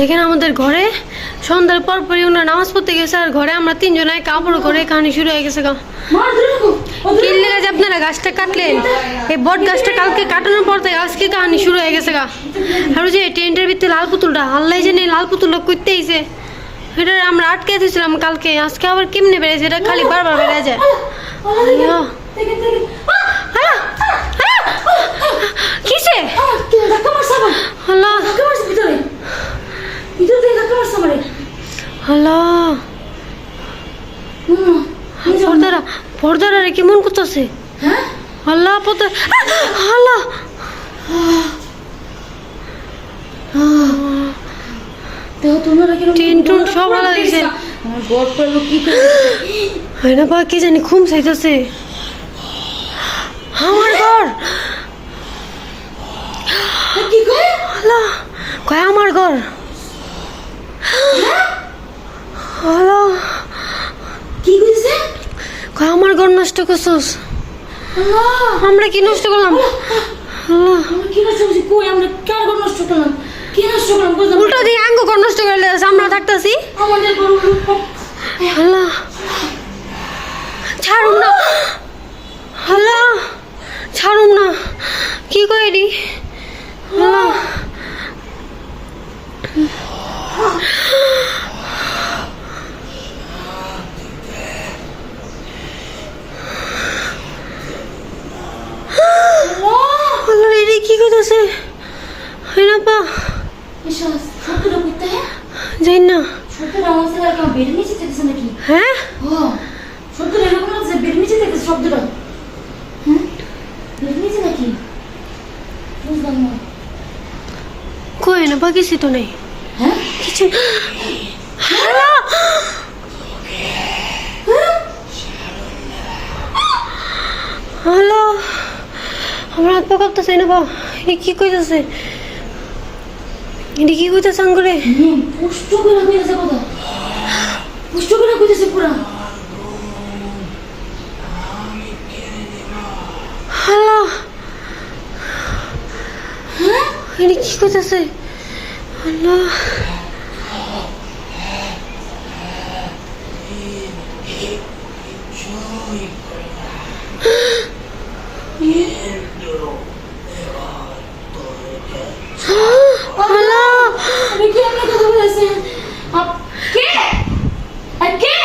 দেখেন আমাদের ঘরে সন্ধ্যার পর পরই ওনার নামাজ পড়তে গেছে আর ঘরে আমরা তিনজনে কাপড় করে কাহানি শুরু হয়ে গেছে গা। কিনলে গাছ আপনারা গাছটা কাটলেন? এই বট গাছটা কালকে কাটানোর পর থেকে আজকে কাহানি শুরু হয়ে গেছে গা। আর ওই যে টেন্টের ভিতরে লাল পুতুলটা আল্লাহ জানে লাল পুতুলটা করতে এটা আমরা আটকে দিয়েছিলাম কালকে আজকে আবার কেমনে বেড়েছে এটা খালি বারবার বেড়ে যায় আইয়ো। আলা, আলা, কিসে আল্লাহ আল্লাহ পর্দারা পর্দারা রে কেমন করতেছে আল্লাহ! পর্দা আল্লাহ টিন টুন সব আলাদা দিছে। হয় না বা কি জানি ঘুম চাইতেছে। আমার ঘর! আল্লাহ! কয় আমার ঘর? আল্লাহ! কয় আমার ঘর নষ্ট করছস? আমরা কি নষ্ট করলাম? আল্লাহ। উল্টো দিয়ে আঙ্গ ঘর নষ্ট করে আমরা থাকতেছি। আল্লাহ। ছাড়ুম না। আল্লাহ। ছাড়ুম না। কি আল্লাহ রে কি করতেছে হয় না পা যাই না। হ্যাঁ। শব্দটা? হ্যাঁ কই না কিছু তো নেই। হ্যাঁ? কিছু আল্লাহ! আল্লাহ আমার হাত পা কাঁপতেছে না বা এটা কি কইতেছে? এটা কি কইতেছে আঙ্গুরে হুম, পুষ্ট করে কইতেছে কথা। পুষ্ট করে কইতেছে পুরা। আল্লাহ এটা কি কইতেছে? আল্লাহ আল্লাহ আমি কি আমি কথা বলেছে আপ- কে আর কে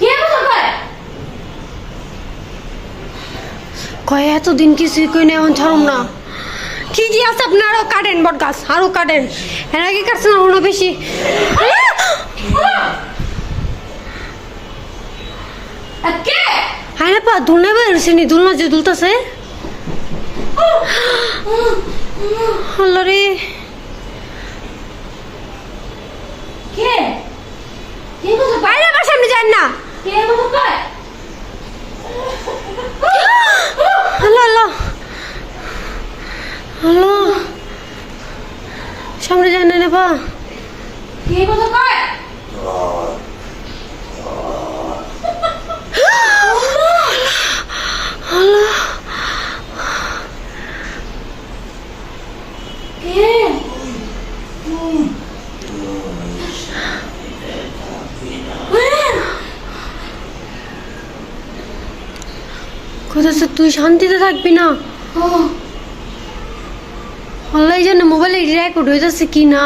কে কথা কয় কয় এতদিন কিছুই কই না এখন না। কি কি আছে আপনি আরও কাটেন বট গাছ আরও কাটেন। এর আগে কাটছেন এখনও বেশি। হ্যাঁ পা দুলনা বেরোছে নি দুলনা যে দুলতাছে আল্লাহ রে। কে? কে কথা বাইরে আমার সামনে যান না। কে কথা কয় আল্লাহ আল্লাহ আল্লাহ সামনে যান না পা কে কথা কয়? তুই শান্তিতে থাকবি না? আল্লাহ জানে মোবাইলে রেকর্ড হয়ে যাচ্ছে কি না?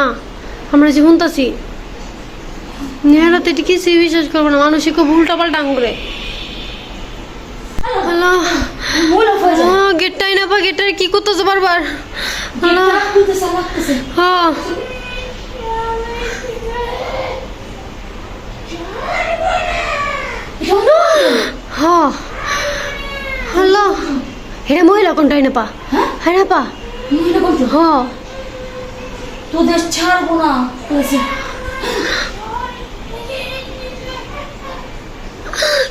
আমরা যে শুনতাছি নেহারা তো এটি কিছুই বিশ্বাস করব না মানুষই খুব উল্টা পাল্টা করে আল্লাহ গেটটাই না পা গেটটার কি করতেছে বারবার? আল্লাহ। হ্যাঁ। হ্যাঁ। আল্লাহ। এটা মহিলা কোনটাই না পা? হ্যাঁ? হ্যাঁ না পা। মহিলা বলছো হ্যাঁ। তোদের ছাড়বো না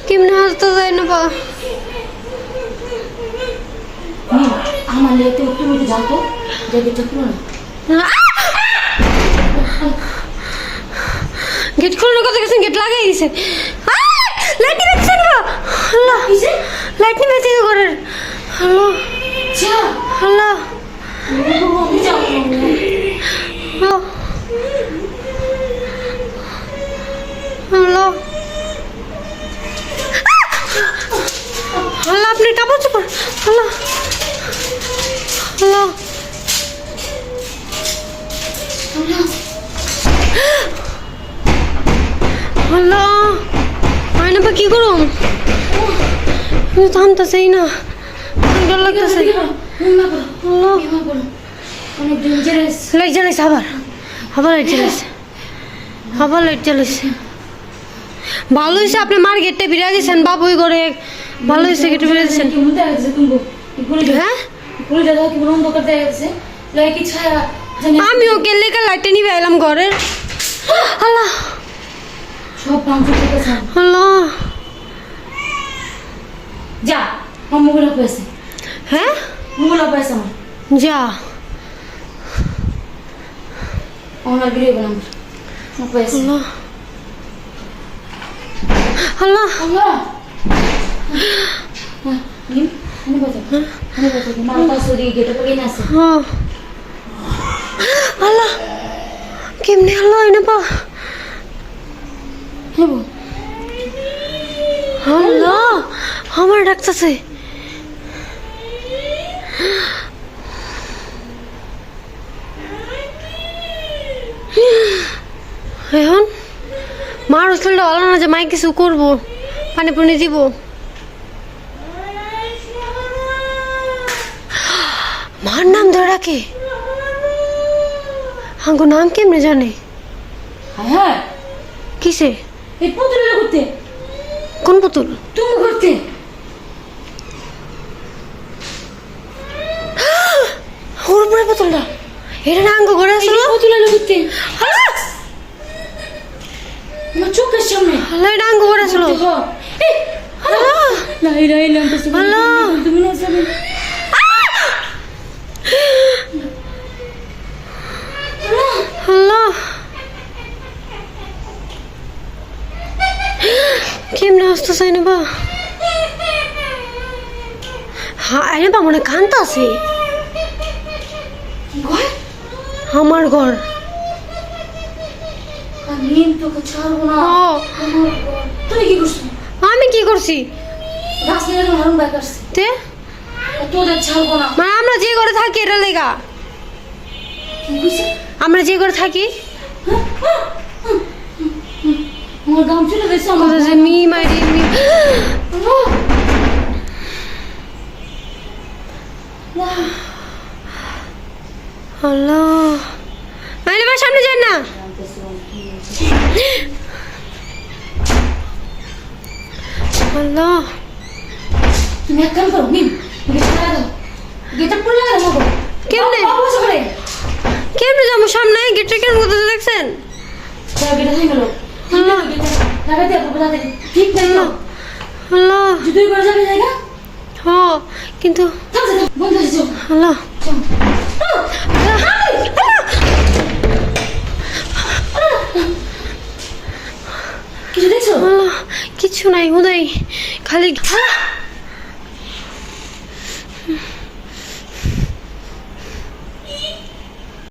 কেমনে হাসতে যায় না। হুম, আমার লেতে তুমি তো জানতো যে গেটটা খুলো না। গেট খুলে কথা গেছেন গেট লাগাই দিছে। লাইট নিয়ে না আল্লাহ। লাইট নিয়ে বেঁচে ঘরের। আল্লাহ। আল্লাহ। যাও আল্লাহ, আপনি কাপড় চোপড় আল্লাহ আল্লাহ। আল্লাহ আয়না পা কি করুন আমি না। ঠান্ডা লাগতেছে। অনেক ডেঞ্জারাস লাইট জ্বালাইছে আবার আবার লাইট জ্বালাইছে আবার লাইট জ্বালাইছে ভালো হয়েছে আপনি মার্কেটটা বিরিয়া দিয়েছেন বাবুই করে ভালো হয়েছে গেটে তুমি গুলি হ্যাঁ? আমি ওকে লেখা লাইটটা নিবে এলাম ঘরের। আল্লাহ। সব মাংস খেতেছে আল্লাহ। যা আমার মোবাইল পেয়েছে হ্যাঁ মোবাইল পেয়েছে আমার যা আমার ভিডিও বানাম পেয়েছে আল্লাহ আল্লাহ আল্লাহ নিম আমি বাজা আমি বাজা মালটা সরি গেটে পড়ে না আছে হ্যাঁ আল্লাহ কেমনে আল্লাহ এনে পা হ্যাঁ বল আল্লাহ আমার ডাকতেছে এখন? মার হোস্টেলটা হলো না যে মাই কিছু করব পানি পানি দিব। মার নাম ধরে রাখে? হাঙ্গো নাম কেমনে জানে? হ্যাঁ হ্যাঁ। কিসে? এই পুতুল করতে। কোন পুতুল? তুমি করতে। ওর পুতুলটা। এটা না ঘরে আসলো? পুতুল করতে। আমার চোখের সামনে আল্লাহ এটা আঙ্গো কেমনে আসতে চাই না বা হ্যাঁ আরে বা মনে কান্ত আছে আমার ঘর আমি তোকে ছাড়বো না। ও। আমার ঘর। তুমি কি করছ আমি কি করছি? রাস্তায় হারুন বাইক আসছে তে? তোদের ছাড়বো না। মানে আমরা যে ঘরে থাকি এটা লেগা। আমরা যে ঘরে থাকি? আমার গাম চলে গেছে আমার যে মি মারি মি আল্লাহ মাইনে মা সামনে যান না আল্লাহ করো নিম গেটটা লাগা গেটটা পুরো লাগা মগো কেমনে? কেমনে যাব সামনে? গেটটা কেন করতেছে দেখছেন? গেটটা হয়ে গেল। কিন্তু কিছু দেখছ? নাই হুদাই। খালি